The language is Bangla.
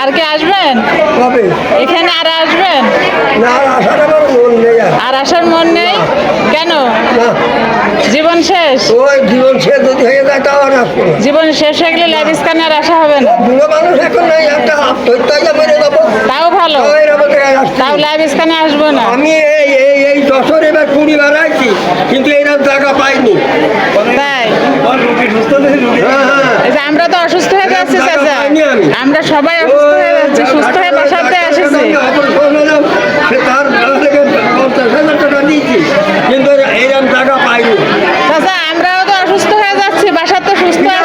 আর কে আসবেন? এখানে আর আসবেন? আর আসার মন নেই কেন? জীবন শেষ? জীবন শেষ হয়ে জীবন শেষ হয়ে গেলে লাইফ স্ক্যানে আর আসা হবে না। বুড়ো মানুষ এখন একটা আত্মহত্যা মেরে তাও ভালো। তাও লাইফ স্ক্যানে আসব না। আমি এই এই এই দশর এবার কুড়ি বাড়াইছি কিন্তু এরকম টাকা পাইনি। আমরা সবাই অসুস্থ হয়ে যাচ্ছি সুস্থ হয়ে বাসাতে এসেছি কিন্তু এইরকম টাকা পাইনি আমরাও তো অসুস্থ হয়ে যাচ্ছি বাসাতে সুস্থ হয়ে